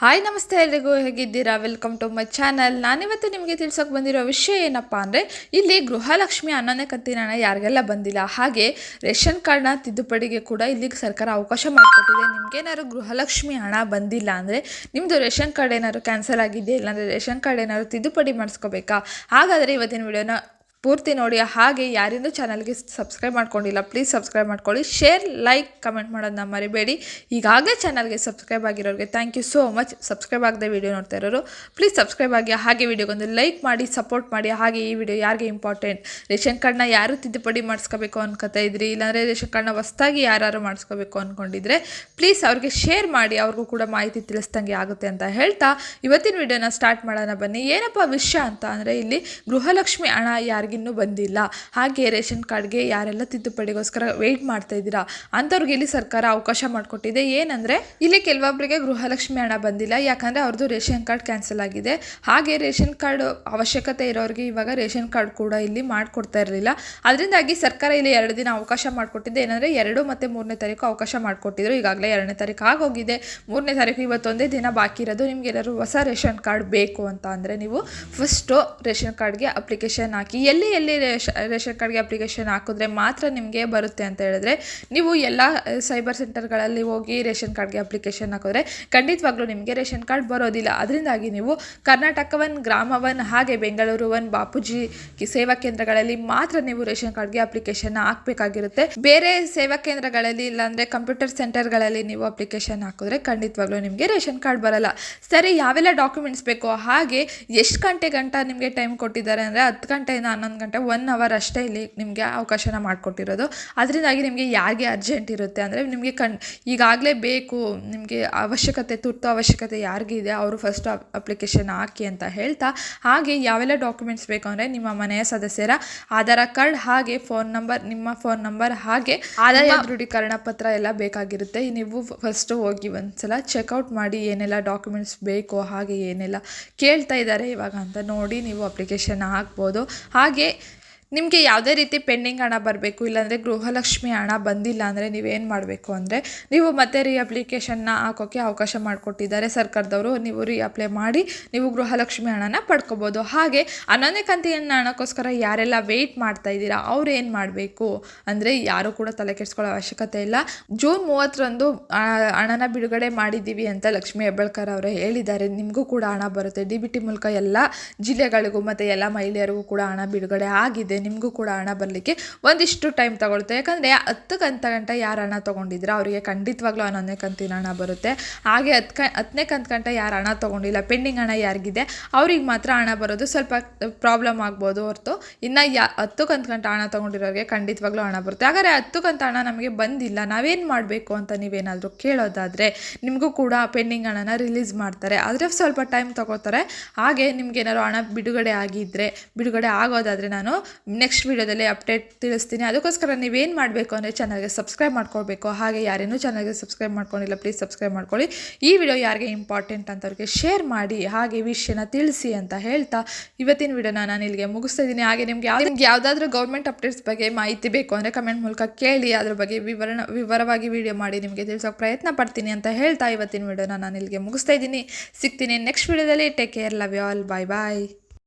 Hi ನಮಸ್ತೆ ಎಲ್ರಿಗೂ, ಹೇಗಿದ್ದೀರಾ? ವೆಲ್ಕಮ್ ಟು ಮೈ ಚಾನಲ್ ನಾನಿವತ್ತು ನಿಮಗೆ ತಿಳ್ಸೋಕೆ ಬಂದಿರೋ ವಿಷಯ ಏನಪ್ಪ ಅಂದರೆ, ಇಲ್ಲಿ ಗೃಹಲಕ್ಷ್ಮಿ ಅನ್ನೋನೇ ಕಂತಿನ ಯಾರಿಗೆಲ್ಲ ಬಂದಿಲ್ಲ, ಹಾಗೆ ರೇಷನ್ ಕಾರ್ಡ್ನ ತಿದ್ದುಪಡಿಗೆ ಕೂಡ ಇಲ್ಲಿ ಸರ್ಕಾರ ಅವಕಾಶ ಮಾಡಿಕೊಟ್ಟಿದೆ. ನಿಮಗೇನಾದ್ರು ಗೃಹಲಕ್ಷ್ಮಿ ಹಣ ಬಂದಿಲ್ಲ ಅಂದರೆ ನಿಮ್ಮದು ರೇಷನ್ ಕಾರ್ಡ್ ಏನಾದ್ರು ಕ್ಯಾನ್ಸಲ್ ಆಗಿದೆಯಾ? ಇಲ್ಲಾಂದರೆ ರೇಷನ್ ಕಾರ್ಡ್ ಏನಾದ್ರು ತಿದ್ದುಪಡಿ ಮಾಡಿಸ್ಕೋಬೇಕಾ? ಹಾಗಾದರೆ ಇವತ್ತಿನ ವಿಡಿಯೋನ ಪೂರ್ತಿ ನೋಡಿ ಹಾಗೆ ಯಾರಿಂದೂ ಚಾನಲ್ಗೆ ಸಬ್ಸ್ಕ್ರೈಬ್ ಮಾಡ್ಕೊಂಡಿಲ್ಲ ಪ್ಲೀಸ್ ಸಬ್ಸ್ಕ್ರೈಬ್ ಮಾಡ್ಕೊಳ್ಳಿ. ಶೇರ್ ಲೈಕ್ ಕಮೆಂಟ್ ಮಾಡೋದನ್ನ ಮರಿಬೇಡಿ. ಈಗಾಗಲೇ ಚಾನಲ್ಗೆ subscribe ಆಗಿರೋರಿಗೆ thank you so much subscribe ಆಗದೆ ವಿಡಿಯೋ ನೋಡ್ತಾ ಇರೋರು ಪ್ಲೀಸ್ ಸಬ್ಸ್ಕ್ರೈಬ್ ಆಗಿ ಹಾಗೆ ವೀಡಿಯೋಗೊಂದು ಲೈಕ್ ಮಾಡಿ ಸಪೋರ್ಟ್ ಮಾಡಿ. ಹಾಗೆ ಈ ವಿಡಿಯೋ ಯಾರಿಗೆ ಇಂಪಾರ್ಟೆಂಟ್ ರೇಷನ್ ಕಾರ್ಡ್ನ ಯಾರು ತಿದ್ದುಪಡಿ ಮಾಡಿಸ್ಕೋಬೇಕು ಅನ್ಕೋತಾ ಇದ್ರಿ? ಇಲ್ಲಾಂದರೆ ರೇಷನ್ ಕಾರ್ಡ್ನ ಹೊಸ್ದಾಗಿ ಯಾರು ಮಾಡಿಸ್ಕೋಬೇಕು ಅಂದ್ಕೊಂಡಿದ್ರೆ ಪ್ಲೀಸ್ ಅವ್ರಿಗೆ ಶೇರ್ ಮಾಡಿ, ಅವ್ರಿಗೂ ಕೂಡ ಮಾಹಿತಿ ತಿಳಿಸ್ದಂಗೆ ಆಗುತ್ತೆ ಅಂತ ಹೇಳ್ತಾ, ಇವತ್ತಿನ ವಿಡಿಯೋನ ಸ್ಟಾರ್ಟ್ ಮಾಡೋಣ ಬನ್ನಿ. ಏನಪ್ಪ ವಿಷಯ ಅಂತ ಅಂದರೆ ಇಲ್ಲಿ ಗೃಹಲಕ್ಷ್ಮಿ ಹಣ ಯಾರಿಗಿನ್ನೂ ಬಂದಿಲ್ಲ. ಹಾಗೆ ರೇಷನ್ ಕಾರ್ಡ್ಗೆ ಯಾರೆಲ್ಲ ತಿದ್ದುಪಡಿಗೋಸ್ಕರ ವೆಯ್ಟ್ ಮಾಡ್ತಾ ಇದ್ದೀರಾ? ಅಂಥವ್ರಿಗೆ ಇಲ್ಲಿ ಸರ್ಕಾರ ಅವಕಾಶ ಮಾಡಿಕೊಟ್ಟಿದೆ. ಏನಂದರೆ, ಇಲ್ಲಿ ಕೆಲವೊಬ್ಬರಿಗೆ ಗೃಹಲಕ್ಷ್ಮಿ ಹಣ ಬಂದಿಲ್ಲ. ಯಾಕಂದರೆ ಅವ್ರದ್ದು ರೇಷನ್ ಕಾರ್ಡ್ ಕ್ಯಾನ್ಸಲ್ ಆಗಿದೆ. ಹಾಗೆ ರೇಷನ್ ಕಾರ್ಡ್ ಅವಶ್ಯಕತೆ ಇರೋರಿಗೆ ಇವಾಗ ರೇಷನ್ ಕಾರ್ಡ್ ಕೂಡ ಇಲ್ಲಿ ಮಾಡಿಕೊಡ್ತಾ ಇರಲಿಲ್ಲ. ಅದರಿಂದಾಗಿ ಸರ್ಕಾರ ಇಲ್ಲಿ ಎರಡು ದಿನ ಅವಕಾಶ ಮಾಡಿಕೊಟ್ಟಿದೆ. ಏನಂದರೆ, ಎರಡು ಮತ್ತು ಮೂರನೇ ತಾರೀಕು ಅವಕಾಶ ಮಾಡಿಕೊಟ್ಟಿದ್ರು. ಈಗಾಗಲೇ ಎರಡನೇ ತಾರೀಕು ಆಗೋಗಿದೆ. ಮೂರನೇ ತಾರೀಕು ಇವತ್ತೊಂದೇ ದಿನ ಬಾಕಿ ಇರೋದು. ನಿಮ್ಗೆ ಏನಾದ್ರು ಹೊಸ ರೇಷನ್ ಕಾರ್ಡ್ ಬೇಕು ಅಂತ ಅಂದರೆ ನೀವು ಫಸ್ಟು ರೇಷನ್ ಕಾರ್ಡ್ಗೆ ಅಪ್ಲಿಕೇಶನ್ ಹಾಕಿ. ಎಲ್ಲಿ ಎಲ್ಲಿ ರೇಷ, ರೇಷನ್ ಕಾರ್ಡ್ಗೆ ಅಪ್ಲಿಕೇಶನ್ ಹಾಕಿದ್ರೆ ಮಾತ್ರ ನಿಮಗೆ ಬರುತ್ತೆ ಅಂತ ಹೇಳಿದ್ರೆ, ನೀವು ಎಲ್ಲ ಸೈಬರ್ ಸೆಂಟರ್ಗಳಲ್ಲಿ ಹೋಗಿ ರೇಷನ್ ಕಾರ್ಡ್ಗೆ ಅಪ್ಲಿಕೇಶನ್ ಹಾಕಿದ್ರೆ ಖಂಡಿತವಾಗ್ಲೂ ನಿಮಗೆ ರೇಷನ್ ಕಾರ್ಡ್ ಬರೋದಿಲ್ಲ. ಅದರಿಂದಾಗಿ ನೀವು ಕರ್ನಾಟಕ ಒನ್ ಗ್ರಾಮ ಒನ್ ಹಾಗೆ ಬೆಂಗಳೂರು ಒನ್ ಬಾಪೂಜಿ ಸೇವಾ ಕೇಂದ್ರಗಳಲ್ಲಿ ಮಾತ್ರ ನೀವು ರೇಷನ್ ಕಾರ್ಡ್ಗೆ ಅಪ್ಲಿಕೇಶನ್ ಹಾಕಬೇಕಾಗಿರುತ್ತೆ. ಬೇರೆ ಸೇವಾ ಕೇಂದ್ರಗಳಲ್ಲಿ ಇಲ್ಲಾಂದರೆ ಕಂಪ್ಯೂಟರ್ ಸೆಂಟರ್ಗಳಲ್ಲಿ ನೀವು ಅಪ್ಲಿಕೇಶನ್ ಹಾಕಿದ್ರೆ ಖಂಡಿತವಾಗ್ಲೂ ನಿಮಗೆ ರೇಷನ್ ಕಾರ್ಡ್ ಬರಲ್ಲ. ಸರಿ, ಯಾವೆಲ್ಲ ಡಾಕ್ಯುಮೆಂಟ್ಸ್ ಬೇಕು ಹಾಗೆ ಎಷ್ಟು ಗಂಟೆ ಗಂಟ ನಿಮಗೆ ಟೈಮ್ ಕೊಟ್ಟಿದ್ದಾರೆ ಅಂದರೆ ಹತ್ತು ಗಂಟೆಯಿಂದ ಹನ್ನೊಂದು ಗಂಟೆ ಒನ್ ಅವರ್ ಅಷ್ಟೇ ಇಲ್ಲಿ ನಿಮಗೆ ಅವಕಾಶನ ಮಾಡಿಕೊಟ್ಟಿರೋದು. ಅದರಿಂದಾಗಿ ನಿಮಗೆ ಯಾರಿಗೆ ಅರ್ಜೆಂಟ್ ಇರುತ್ತೆ ಅಂದರೆ ನಿಮಗೆ ಕಣ್ ಈಗಾಗಲೇ ಬೇಕು ನಿಮಗೆ ಅವಶ್ಯಕತೆ ತುರ್ತು ಅವಶ್ಯಕತೆ ಯಾರಿಗಿದೆ ಅವರು ಫಸ್ಟ್ ಅಪ್ಲಿಕೇಶನ್ ಹಾಕಿ ಅಂತ ಹೇಳ್ತಾ ಹಾಗೆ ಯಾವೆಲ್ಲ ಡಾಕ್ಯುಮೆಂಟ್ಸ್ ಬೇಕು ಅಂದರೆ ನಿಮ್ಮ ಮನೆಯ ಸದಸ್ಯರ ಆಧಾರ್ ಕಾರ್ಡ್ ಹಾಗೆ ಫೋನ್ ನಂಬರ್ ನಿಮ್ಮ ಫೋನ್ ನಂಬರ್ ಹಾಗೆ ಆದಾಯ ದೃಢೀಕರಣ ಪತ್ರ ಎಲ್ಲ ಬೇಕಾಗಿರುತ್ತೆ. ನೀವು ಫಸ್ಟ್ ಹೋಗಿ ಒಂದ್ಸಲ ಚೆಕ್ಔಟ್ ಮಾಡಿ ಏನೆಲ್ಲ ಡಾಕ್ಯುಮೆಂಟ್ಸ್ ಬೇಕು ಹಾಗೆ ಏನೆಲ್ಲ ಕೇಳ್ತಾ ಇದ್ದಾರೆ ಇವಾಗ ಅಂತ ನೋಡಿ ನೀವು ಅಪ್ಲಿಕೇಶನ್ ಹಾಕ್ಬೋದು. ಹಾಗೆ target ನಿಮಗೆ ಯಾವುದೇ ರೀತಿ ಪೆಂಡಿಂಗ್ ಹಣ ಬರಬೇಕು, ಇಲ್ಲಾಂದರೆ ಗೃಹಲಕ್ಷ್ಮಿ ಹಣ ಬಂದಿಲ್ಲ ಅಂದರೆ ನೀವೇನು ಮಾಡಬೇಕು ಅಂದರೆ ನೀವು ಮತ್ತೆ ರೀ ಅಪ್ಲಿಕೇಶನ್ನ ಹಾಕೋಕ್ಕೆ ಅವಕಾಶ ಮಾಡಿಕೊಟ್ಟಿದ್ದಾರೆ ಸರ್ಕಾರದವರು. ನೀವು ರೀ ಅಪ್ಲೈ ಮಾಡಿ ನೀವು ಗೃಹಲಕ್ಷ್ಮಿ ಹಣನ ಪಡ್ಕೋಬೋದು. ಹಾಗೆ ಹನ್ನೊಂದನೇ ಹಣಕ್ಕೋಸ್ಕರ ಯಾರೆಲ್ಲ ವೆಯ್ಟ್ ಮಾಡ್ತಾ ಇದ್ದೀರಾ, ಅವ್ರು ಏನು ಮಾಡಬೇಕು? ಅಂದರೆ ಯಾರೂ ಕೂಡ ತಲೆ ಕೆಡಿಸ್ಕೊಳ್ಳೋ ಅವಶ್ಯಕತೆ ಇಲ್ಲ. ಜೂನ್ ಮೂವತ್ತರಂದು ಹಣನ ಬಿಡುಗಡೆ ಮಾಡಿದ್ದೀವಿ ಅಂತ ಲಕ್ಷ್ಮೀ ಹೆಬ್ಬಳ್ಕರ್ ಅವರು ಹೇಳಿದ್ದಾರೆ. ನಿಮಗೂ ಕೂಡ ಹಣ ಬರುತ್ತೆ. ಡಿ ಬಿ ಟಿ ಮೂಲಕ ಎಲ್ಲ ಜಿಲ್ಲೆಗಳಿಗೂ ಮತ್ತು ಎಲ್ಲ ಮಹಿಳೆಯರಿಗೂ ಕೂಡ ಹಣ ಬಿಡುಗಡೆ ಆಗಿದೆ. ನಿಮಗೂ ಕೂಡ ಹಣ ಬರಲಿಕ್ಕೆ ಒಂದಿಷ್ಟು ಟೈಮ್ ತಗೊಳುತ್ತೆ. ಯಾಕಂದರೆ ಹತ್ತು ಕಂತ ಗಂಟೆ ಯಾರು ಹಣ ತೊಗೊಂಡಿದ್ರೆ? ಅವರಿಗೆ ಖಂಡಿತವಾಗ್ಲೂ ಹನ್ನೊಂದನೇ ಕಂತಿನ ಹಣ ಬರುತ್ತೆ. ಹಾಗೆ ಹತ್ತು ಕ ಹತ್ತನೇ ಕಂತು ಗಂಟೆ ಯಾರು ಹಣ ತೊಗೊಂಡಿಲ್ಲ, ಪೆಂಡಿಂಗ್ ಹಣ ಯಾರಿಗಿದೆ, ಅವ್ರಿಗೆ ಮಾತ್ರ ಹಣ ಬರೋದು ಸ್ವಲ್ಪ ಪ್ರಾಬ್ಲಮ್ ಆಗ್ಬೋದು ಹೊರತು. ಇನ್ನು ಯಾ, ಹತ್ತು ಕಂತು ಗಂಟೆ ಹಣ ತೊಗೊಂಡಿರೋರಿಗೆ ಖಂಡಿತವಾಗ್ಲೂ ಹಣ ಬರುತ್ತೆ. ಹಾಗಾದರೆ ಹತ್ತು ಕಂತು ಹಣ ನಮಗೆ ಬಂದಿಲ್ಲ, ನಾವೇನು ಮಾಡಬೇಕು ಅಂತ ನೀವೇನಾದರೂ ಕೇಳೋದಾದರೆ ನಿಮಗೂ ಕೂಡ ಪೆಂಡಿಂಗ್ ಹಣನ ರಿಲೀಸ್ ಮಾಡ್ತಾರೆ. ಆದರೆ ಸ್ವಲ್ಪ ಟೈಮ್ ತೊಗೋತಾರೆ. ಹಾಗೆ ನಿಮ್ಗೆ ಏನಾದ್ರು ಹಣ ಬಿಡುಗಡೆ ಆಗಿದ್ದರೆ ಬಿಡುಗಡೆ ಆಗೋದಾದರೆ ನಾನು ನೆಕ್ಸ್ಟ್ ವೀಡಿಯೋದಲ್ಲಿ ಅಪ್ಡೇಟ್ ತಿಳಿಸ್ತೀನಿ. ಅದಕ್ಕೋಸ್ಕರ ನೀವೇನು ಮಾಡಬೇಕು ಅಂದರೆ ಚಾನಲ್ಗೆ ಸಬ್ಸ್ಕ್ರೈಬ್ ಮಾಡ್ಕೊಳ್ಬೇಕು. ಹಾಗೆ ಯಾರೇನೂ ಚಾನಲ್ಗೆ ಸಬ್ಸ್ಕ್ರೈಬ್ ಮಾಡ್ಕೊಂಡಿಲ್ಲ ಪ್ಲೀಸ್ ಸಬ್ಸ್ಕ್ರೈಬ್ ಮಾಡ್ಕೊಳ್ಳಿ. ಈ ವಿಡಿಯೋ ಯಾರಿಗೆ ಇಂಪಾರ್ಟೆಂಟ್ ಅಂತವ್ರಿಗೆ ಶೇರ್ ಮಾಡಿ, ಹಾಗೆ ವಿಷಯನ ತಿಳಿಸಿ ಅಂತ ಹೇಳ್ತಾ ಇವತ್ತಿನ ವಿಡಿಯೋನ ನಾನು ಇಲ್ಲಿಗೆ ಮುಗಿಸ್ತಾ ಇದ್ದೀನಿ. ಹಾಗೆ ನಿಮ್ಗೆ ಯಾವ ನಿಮ್ಗೆ ಯಾವುದಾದ್ರೂ ಗೌರ್ಮೆಂಟ್ ಅಪ್ಡೇಟ್ಸ್ ಬಗ್ಗೆ ಮಾಹಿತಿ ಬೇಕು ಅಂದರೆ ಕಮೆಂಟ್ ಮೂಲಕ ಕೇಳಿ, ಅದ್ರ ಬಗ್ಗೆ ವಿವರಣ ವಿವರವಾಗಿ ವಿಡಿಯೋ ಮಾಡಿ ನಿಮಗೆ ತಿಳಿಸೋಕೆ ಪ್ರಯತ್ನ ಪಡ್ತೀನಿ ಅಂತ ಹೇಳ್ತಾ ಇವತ್ತಿನ ವಿಡಿಯೋನ ನಾನು ಇಲ್ಲಿಗೆ ಮುಗಿಸ್ತಾ ಇದ್ದೀನಿ. ಸಿಗ್ತೀನಿ ನೆಕ್ಸ್ಟ್ ವಿಡಿಯೋದಲ್ಲಿ take care love you all bye bye